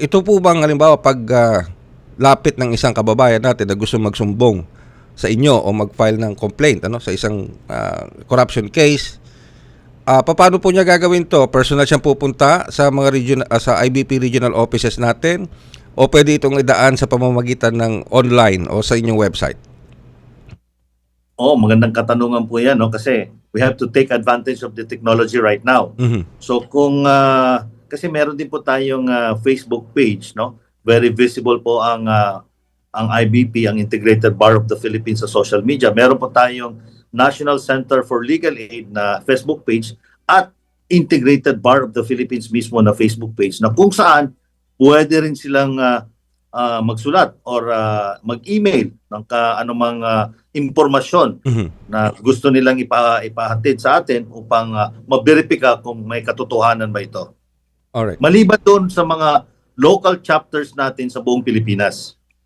ito po bang halimbawa pag ah, lapit ng isang kababayan natin na gusto magsumbong sa inyo o mag-file ng complaint ano sa isang ah, corruption case Ah, paano po niya gagawin to? Personal siyang pupunta sa mga region ah, sa IBP regional offices natin o pwede itong idaan sa pamamagitan ng online o sa inyong website? Oo, magandang katanungan po yan, no? Kasi we have to take advantage of the technology right now. Mhm. So kung, ah, kasi meron din po tayong ah, Facebook page, no? Very visible po ang ah, ang IBP, ang Integrated Bar of the Philippines sa social media. Meron po tayong National Center for Legal Aid na Facebook page at Integrated Bar of the Philippines mismo na Facebook page na kung saan pwede rin silang ah, ah, magsulat or ah, mag-email ng ka, anumang ah, impormasyon Mhm. na gusto nilang ipa, ipahatid sa atin upang uh, maberipika kung may katotohanan ba ito. Alright. Maliban doon sa mga local chapters natin sa buong Pilipinas.